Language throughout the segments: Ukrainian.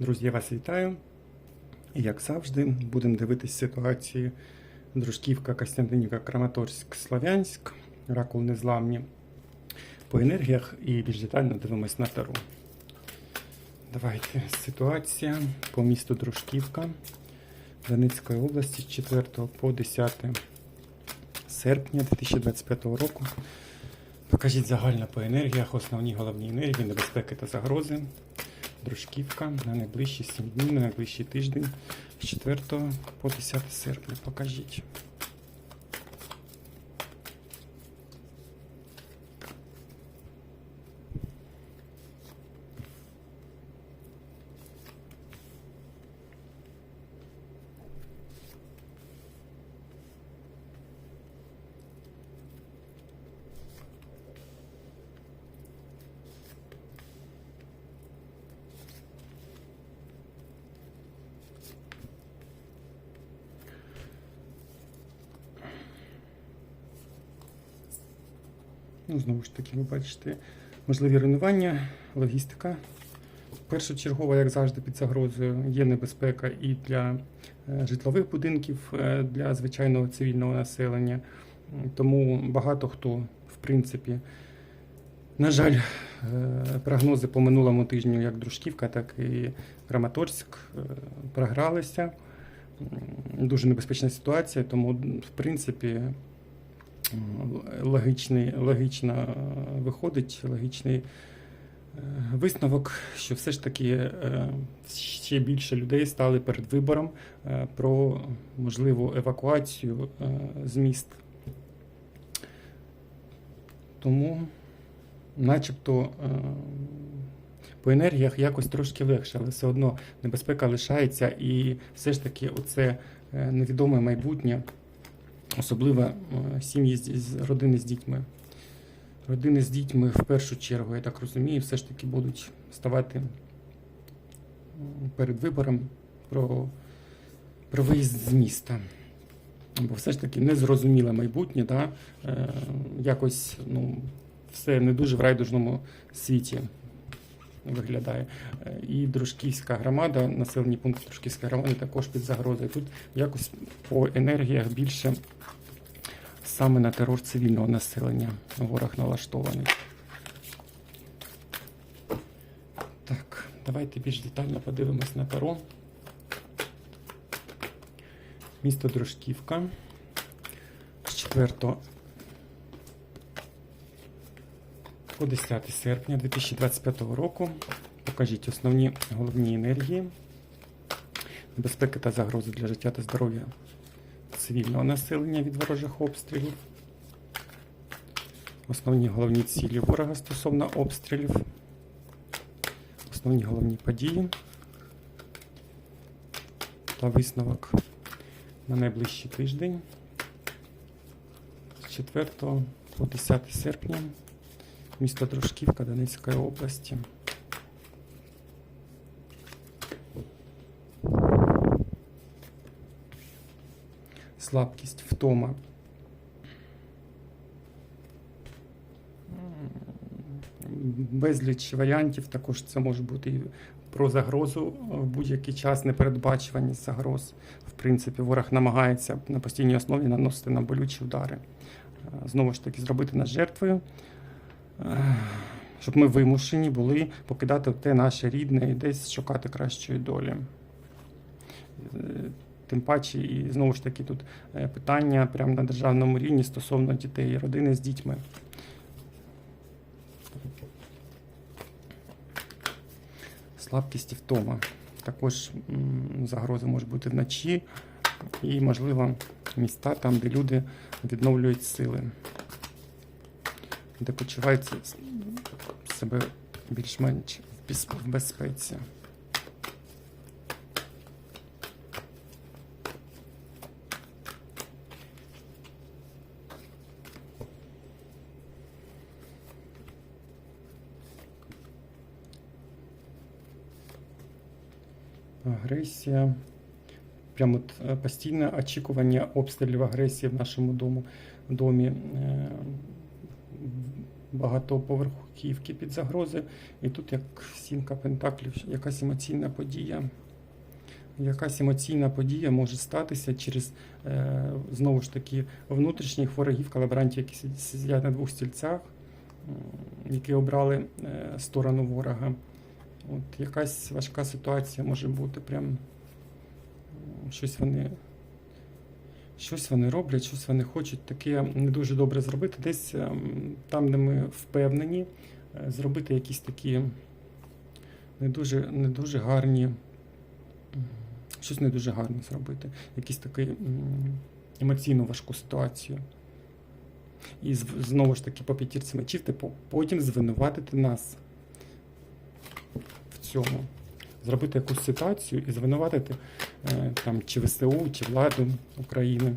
Друзі, я вас вітаю. Як завжди, будемо дивитись ситуацію Дружківка, Костянтинівка, Краматорськ, Слов'янськ, Ракул Незламні по енергіях і більш детально дивимось на Тару. Давайте ситуація по місту Дружківка Донецької області з 4 по 10 серпня 2025 року. Покажіть загально по енергіях, основні головні енергії, небезпеки та загрози. Дружківка на найближчі 7 днів, на найближчий тиждень з 4 по 10 серпня. Покажіть. Ну, знову ж таки, ви бачите, можливі руйнування, логістика. Першочергово, як завжди, під загрозою є небезпека і для е, житлових будинків, е, для звичайного цивільного населення. Тому багато хто, в принципі, на жаль, е, прогнози по минулому тижню, як Дружківка, так і Краматорськ, програлися. Дуже небезпечна ситуація, тому, в принципі, логічний, логічно е, виходить, логічний е, висновок, що все ж таки е, ще більше людей стали перед вибором про можливу евакуацію з міст. Тому, начебто, по енергіях якось трошки легше, але все одно небезпека лишається, і все ж таки оце невідоме майбутнє. Особливо е, сім'ї з, родини з дітьми. Родини з дітьми в першу чергу, я так розумію, все ж таки будуть ставати перед вибором про, про виїзд з міста. Бо все ж таки незрозуміле майбутнє, да? е, якось ну, все не дуже в райдужному світі виглядає. Е, І Дружківська громада, населені пункти Дружківської громади також під загрозою. Тут якось по енергіях більше саме на терор цивільного населення ворог налаштований. Так, давайте більш детально подивимось на таро. Місто Дружківка. З 4 по 10 серпня 2025 року. Покажіть основні головні енергії, безпеки та загрози для життя та здоров'я цивільного населення від ворожих обстрілів. Основні головні цілі ворога стосовно обстрілів. Основні головні події та висновок на найближчий тиждень з 4 по 10 серпня місто Дружківка Донецької області. Слабкість, втома. Безліч варіантів, також це може бути і про загрозу в будь-який час, непередбачуваність загроз. В принципі, ворог намагається на постійній основі наносити нам болючі удари. Знову ж таки, зробити нас жертвою, щоб ми вимушені були покидати те наше рідне і десь шукати кращої долі. Тим паче, і знову ж таки, тут е, питання прямо на державному рівні стосовно дітей, і родини з дітьми. Слабкість і втома. Також м, загрози можуть бути вночі і, можливо, міста там, де люди відновлюють сили, де почувають с- себе більш-менш в безпеці. Агресія. Прямо е, постійне очікування обстрілів агресії в нашому домі. Багатоповерхівки під загрозою. І тут, як сімка пентаклів, якась емоційна подія. Якась емоційна подія може статися через е, знову ж таки внутрішніх ворогів, колаборантів, які сидять- на двох стільцях, які обрали е, сторону ворога. От якась важка ситуація може бути. Прям щось вони, щось вони роблять, щось вони хочуть таке не дуже добре зробити. Десь ем, там, де ми впевнені, е, зробити якісь такі не дуже, не дуже гарні. Щось не дуже гарно зробити. Якийсь такий м, емоційно важку ситуацію. І знову ж таки по п'ятірці мечів, типу, потім звинуватити нас в цьому. Зробити якусь ситуацію і звинуватити там, чи ВСУ, чи владу України.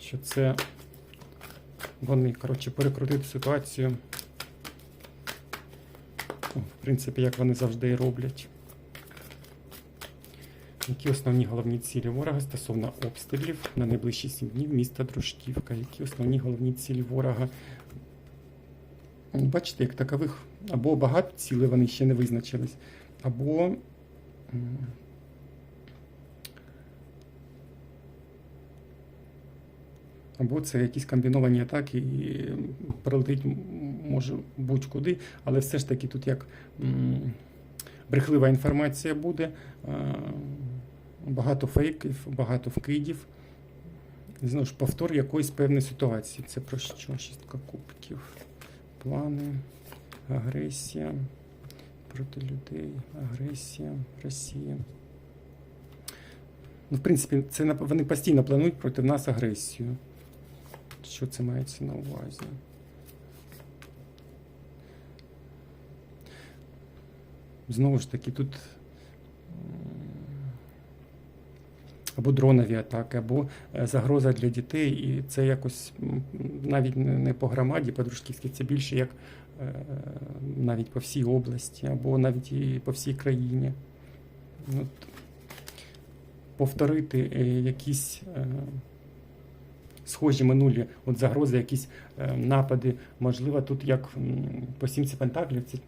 Що це вони, коротше, перекрутити ситуацію. Ну, В принципі, як вони завжди і роблять. Які основні головні цілі ворога стосовно обстрілів на найближчі 7 днів міста Дружківка? Які основні головні цілі ворога? Ну, Бачите, як такових або багато цілей вони ще не визначились, або або це якісь комбіновані атаки і прилетить може будь-куди, але все ж таки тут як брехлива інформація буде, е, багато фейків, багато вкидів. Знову ж повтор якоїсь певної ситуації. Це про що? Шістка кубків. Плани, агресія проти людей, агресія, Росія. Ну, в принципі, це вони постійно планують проти нас агресію. Що це мається на увазі? Знову ж таки, тут або дронові атаки, або е, загроза для дітей, і це якось навіть не по громаді, по дружківській, це більше як навіть по всій області, або навіть і по всій країні. От, повторити е, якісь е, схожі минулі от загрози, якісь е, напади. Можливо, тут як по сімці пентаклів це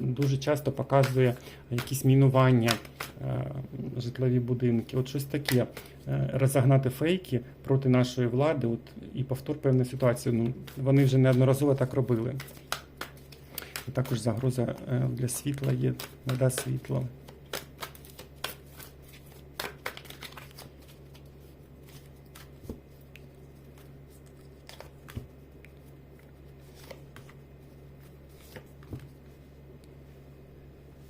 дуже часто показує якісь мінування е, житлові будинки. От щось таке. Е, Розогнати фейки проти нашої влади, от і повтор певної ситуації. Ну, вони вже неодноразово так робили. Також загроза е, для світла є, вода світло.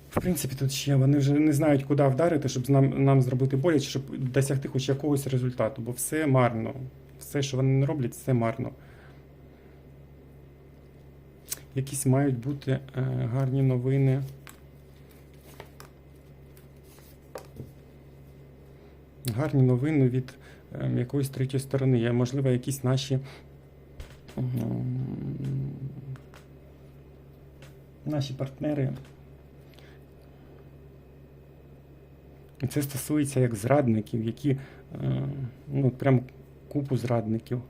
В принципі, тут ще вони вже не знають, куди вдарити, щоб нам, нам зробити боляче, щоб досягти хоч якогось результату, бо все марно. Все, що вони не роблять, все марно. Якісь мають бути е, гарні новини. Гарні новини від е, якоїсь третьої сторони. Можливо, якісь наші. Наші партнери це стосується як зрадників, які е, ну, прям купу зрадників.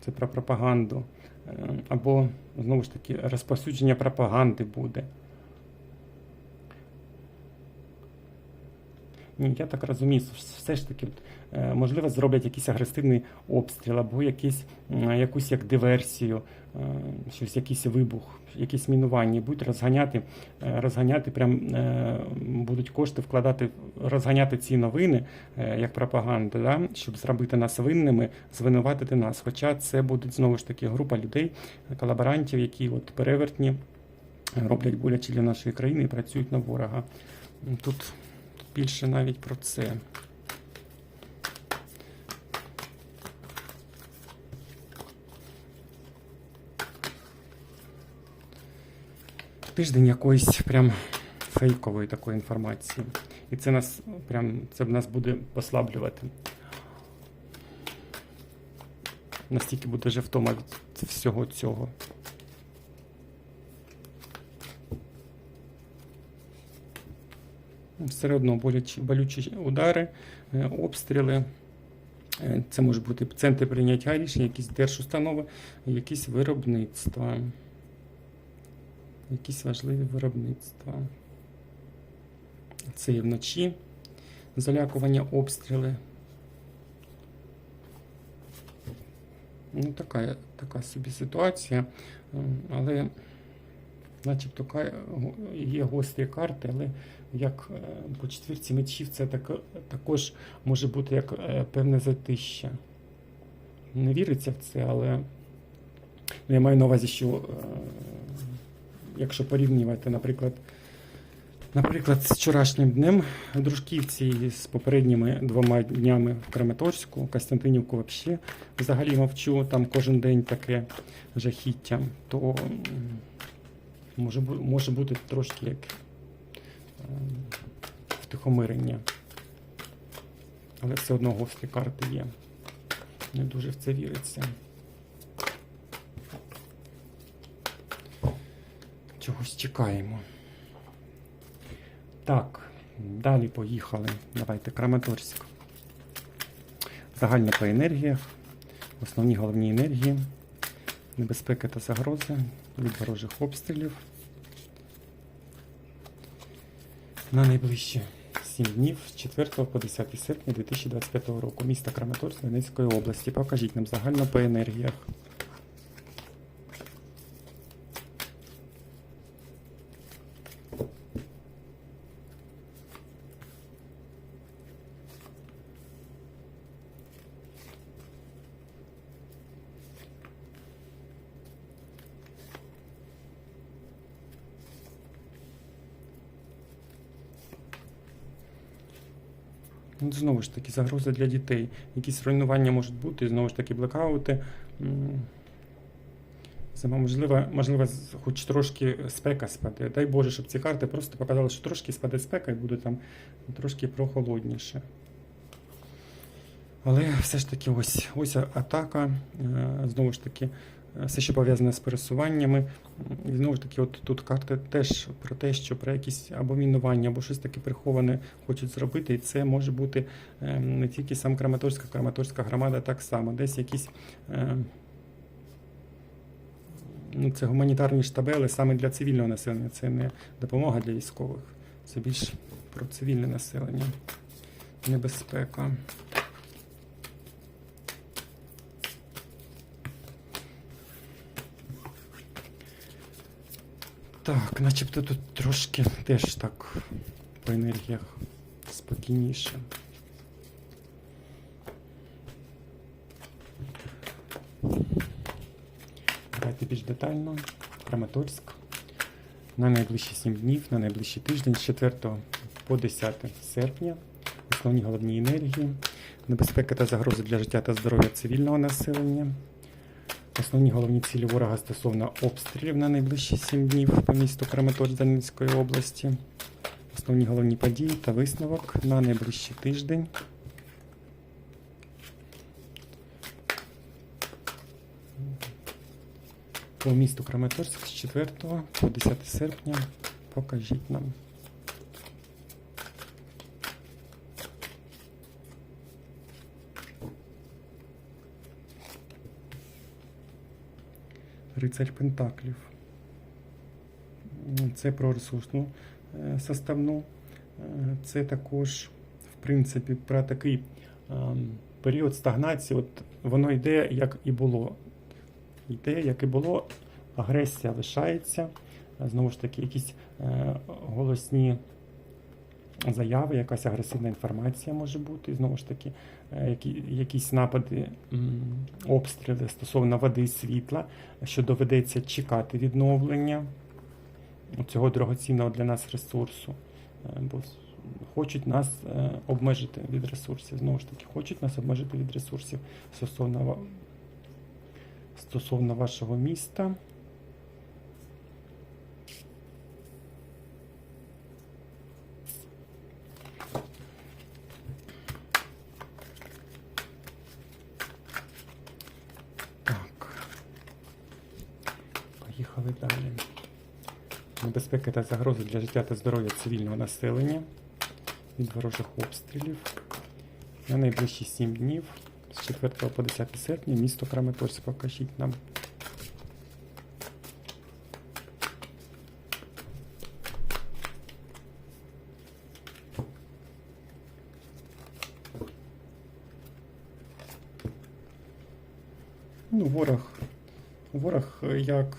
Це про пропаганду. Е, Або, знову ж таки, розповсюдження пропаганди буде. Ні, я так розумію, все ж таки, е, можливо, зроблять якийсь агресивний обстріл, або якийсь, якусь як диверсію, е, щось, якийсь вибух, якісь мінування, будуть розганяти, е, розганяти, прям е, будуть кошти вкладати, розганяти ці новини е, як пропаганду, да? щоб зробити нас винними, звинуватити нас. Хоча це будуть знову ж таки група людей, колаборантів, які от перевертні е, роблять боляче для нашої країни і працюють на ворога. Тут більше навіть про це. Тиждень якоїсь прям фейкової такої інформації. І це нас прям це нас буде послаблювати. Настільки буде вже втома від всього цього. Все одно болячі, болючі удари, е, обстріли. Е, Це може бути центр прийняття рішень, якісь держустанови, якісь виробництва. Якісь важливі виробництва. Це і вночі залякування, обстріли. Ну, така, така собі ситуація. Ем, Але начебто є гострі карти, але як е, по четвірці мечів це так, також може бути як е, певне затища. Не віриться в це, але ну, я маю на увазі, що е, якщо порівнювати, наприклад, наприклад, з вчорашнім днем дружківці з попередніми двома днями в Краматорську, Костянтинівку взагалі, мовчу, там кожен день таке жахіття, то може, може бути трошки як ем, втихомирення. Але все одно гострі карти є. Не дуже в це віриться. Чогось чекаємо. Так, далі поїхали. Давайте Краматорськ. Загальне по енергіях. Основні головні енергії. Небезпеки та загрози від ворожих обстрілів. На найближчі 7 днів з 4 по 10 серпня 2025 року. міста Краматорськ Донецької області. Покажіть нам загально по енергіях. Знову ж таки, загроза для дітей. Якісь руйнування можуть бути, знову ж таки, блекаути. Зима, можливо, можливо, хоч трошки спека спаде. Дай Боже, щоб ці карти просто показали, що трошки спаде спека і буде там трошки прохолодніше. Але все ж таки, ось, ось атака. Е, Знову ж таки, все, що пов'язане з пересуваннями. І знову ж таки, от тут карти теж про те, що про якісь або мінування, або щось таке приховане хочуть зробити. І це може бути е, не тільки сам Краматорська, Краматорська громада так само. Десь якісь. е, Ну, це гуманітарні штаби, але саме для цивільного населення. Це не допомога для військових. Це більш про цивільне населення. Небезпека. Так, начебто тут трошки теж так по енергіях спокійніше. Давайте більш детально. Краматорськ. На найближчі 7 днів, на найближчий тиждень з 4 по 10 серпня. Основні головні енергії. Небезпека та загрози для життя та здоров'я цивільного населення. Основні головні цілі ворога стосовно обстрілів на найближчі 7 днів по місту Краматорськ Донецької області. Основні головні події та висновок на найближчий тиждень. По місту Краматорськ з 4 по 10 серпня. Покажіть нам. Рицарь Пентаклів. Це про ресурсну е, составну. Е, Це також, в принципі, про такий ем, період стагнації. От воно йде, як і було. Йде, як і було, агресія лишається. Е, Знову ж таки, якісь е, голосні заяви, якась агресивна інформація може бути. Знову ж таки, е, які, якісь напади, обстріли стосовно води і світла, що доведеться чекати відновлення цього дорогоцінного для нас ресурсу. Е, Бо хочуть нас е, обмежити від ресурсів. Знову ж таки, хочуть нас обмежити від ресурсів стосовно, стосовно вашого міста. Так. Поїхали далі. Небезпеки та загрози для життя та здоров'я цивільного населення від ворожих обстрілів на найближчі 7 днів З 4 по 10 серпня місто Краматорськ покажіть нам. Ну, ворог, ворог е, як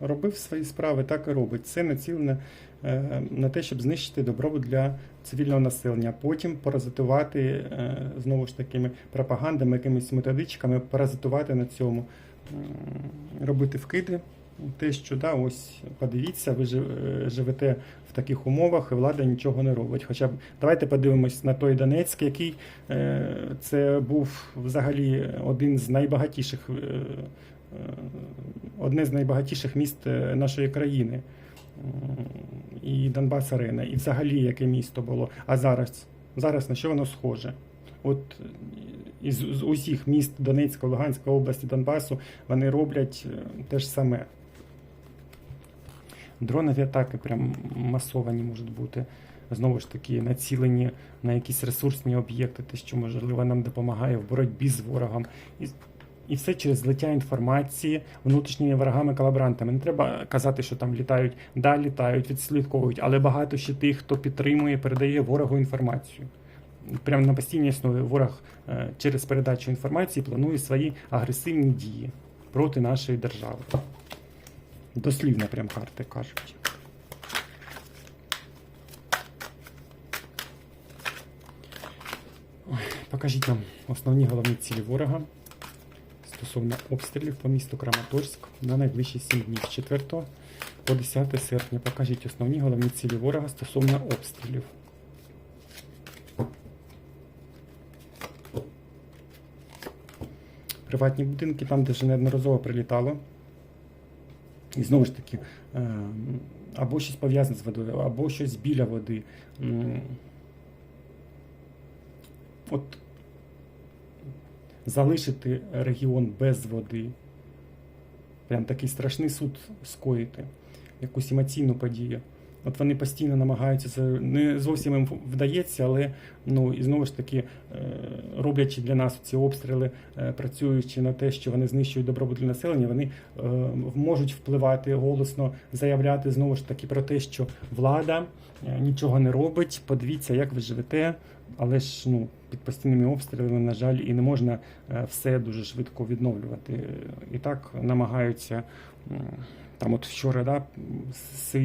робив свої справи, так і робить. Це націлене е, на те, щоб знищити добробут для цивільного населення, потім паразитувати е, знову ж такими пропагандами, якимись методичками, паразитувати на цьому, м, робити вкиди. Те, що да, ось подивіться, ви жи- е, живете в таких умовах, і влада нічого не робить. Хоча б давайте подивимось на той Донецьк, який е, це був взагалі один з найбагатіших, е, е, одне з найбагатіших міст е, нашої країни. І Донбас Арена, і взагалі яке місто було. А зараз, зараз на що воно схоже? От е, із з усіх міст Донецької, Луганської області, Донбасу вони роблять е, те ж саме. Дронові атаки прям масовані можуть бути. Знову ж таки, націлені на якісь ресурсні об'єкти, те, що можливо нам допомагає в боротьбі з ворогом. І, все через злиття інформації внутрішніми ворогами колаборантами. Не треба казати, що там літають, да, літають, відслідковують, але багато ще тих, хто підтримує, передає ворогу інформацію. Прямо на постійній основі ворог е, через передачу інформації планує свої агресивні дії проти нашої держави. Дослівно прям карти кажуть. Покажіть нам основні головні цілі ворога стосовно обстрілів по місту Краматорськ на найближчі 7 днів з 4 по 10 серпня. Покажіть основні головні цілі ворога стосовно обстрілів. Приватні будинки, там, де вже неодноразово прилітало. І знову ж таки, е, або щось пов'язане з водою, або щось біля води. От залишити регіон без води, прям такий страшний суд скоїти, якусь емоційну подію. От вони постійно намагаються це не зовсім їм вдається, але ну і знову ж таки, е, роблячи для нас ці обстріли, е, працюючи на те, що вони знищують добробут для населення, вони е, можуть впливати голосно, заявляти знову ж таки про те, що влада нічого не робить. Подивіться, як ви живете, але ж ну під постійними обстрілами, на жаль, і не можна е, все дуже швидко відновлювати. І так намагаються. Там от вчора да,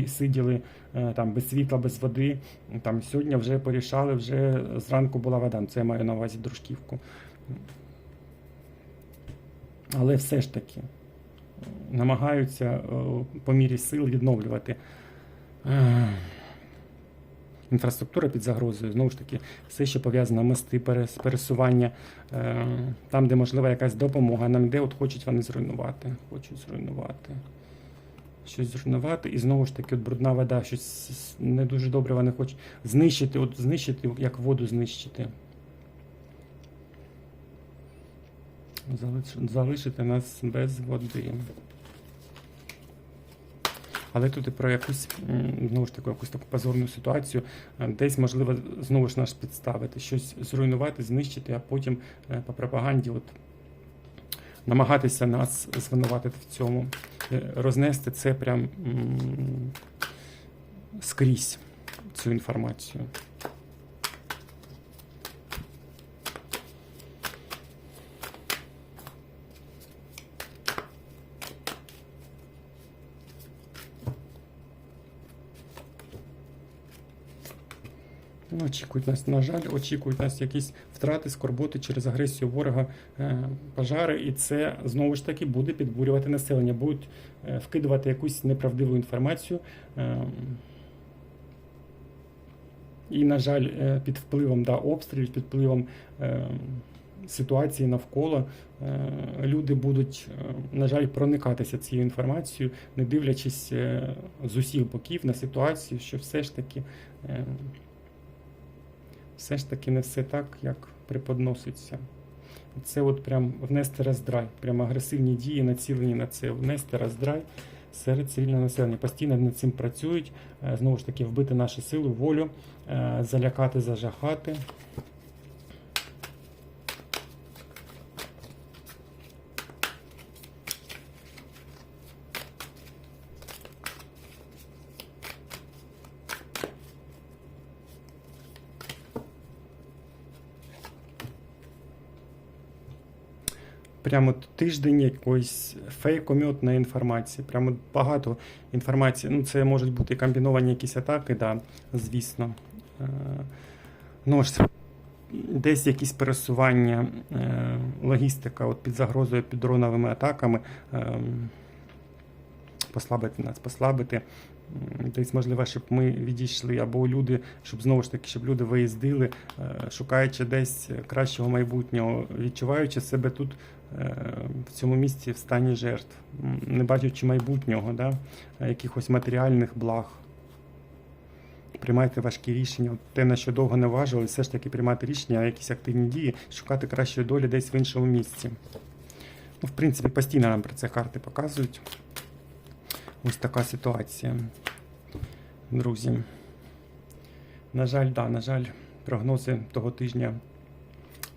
сиділи е, там без світла, без води. Там сьогодні вже порішали, вже зранку була вода. Ну, Це я маю на увазі дружківку. Але все ж таки е, намагаються по мірі сил відновлювати. Інфраструктура під загрозою, знову ж таки, все, що пов'язано мости, пересування, е, там, де можлива якась допомога, нам де от хочуть вони зруйнувати. Хочуть зруйнувати. Щось зруйнувати, і знову ж таки, от брудна вода, щось не дуже добре вони хочуть знищити, от знищити, як воду знищити. Залишити нас без води. Але тут і про якусь знову ж таку, якусь таку позорну ситуацію, е, десь можливо знову ж нас підставити, щось зруйнувати, знищити, а потім е, по пропаганді от намагатися нас звинуватити в цьому, Е, рознести це прям скрізь цю інформацію. Очікують нас, на жаль, очікують нас якісь втрати, скорботи через агресію ворога, е, пожари, і це знову ж таки буде підбурювати населення, будуть е, вкидувати якусь неправдиву інформацію. Е, і, на жаль, е, під впливом да, обстрілів, під впливом ситуації навколо люди будуть, на жаль, проникатися цією інформацією, не дивлячись з усіх боків на ситуацію, що все ж таки. Все ж таки не все так, як преподноситься. Це от прям внести роздрай, прям агресивні дії націлені на це, внести роздрай серед цивільного населення. Постійно над цим працюють, е, знову ж таки, вбити нашу силу, волю, е, залякати, зажахати. Прямо тиждень якоїсь фейкомітної інформації. Прямо багато інформації. Ну, це можуть бути комбіновані якісь атаки, да, звісно. Е, Ну, ось десь якісь пересування, е, логістика от під загрозою, під дроновими атаками. е, Послабити нас, послабити. Десь можливо, щоб ми відійшли, або люди, щоб знову ж таки, щоб люди виїздили, шукаючи десь кращого майбутнього, відчуваючи себе тут в цьому місці в стані жертв, не бачачи майбутнього, да, е, якихось матеріальних благ. Приймайте важкі рішення. Те, на що довго не важили, все ж таки приймати рішення, якісь активні дії, шукати кращої долі десь в іншому місці. Ну, в принципі, постійно нам про це карти показують. Ось така ситуація. Друзі. На жаль, да, на жаль, прогнози того тижня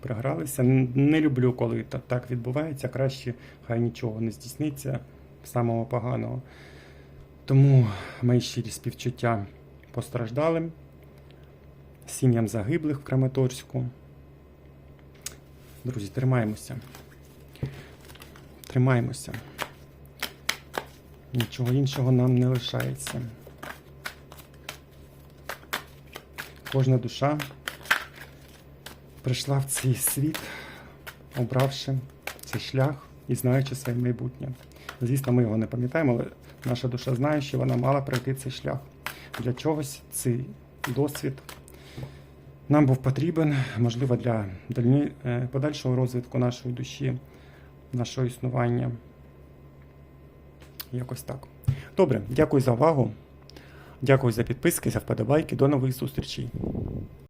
програлися. Не люблю, коли так відбувається. Краще хай нічого не здійсниться самого поганого. Тому мої щирі співчуття постраждалим, сім'ям загиблих в Краматорську. Друзі, тримаємося. Тримаємося. Нічого іншого нам не лишається. Кожна душа прийшла в цей світ, обравши цей шлях і знаючи своє майбутнє. Звісно, ми його не пам'ятаємо, але наша душа знає, що вона мала пройти цей шлях. Для чогось цей досвід нам був потрібен, можливо, для е, подальшого розвитку нашої душі, нашого існування. Якось так. Добре, дякую за увагу. Дякую за підписки, за вподобайки. До нових зустрічей.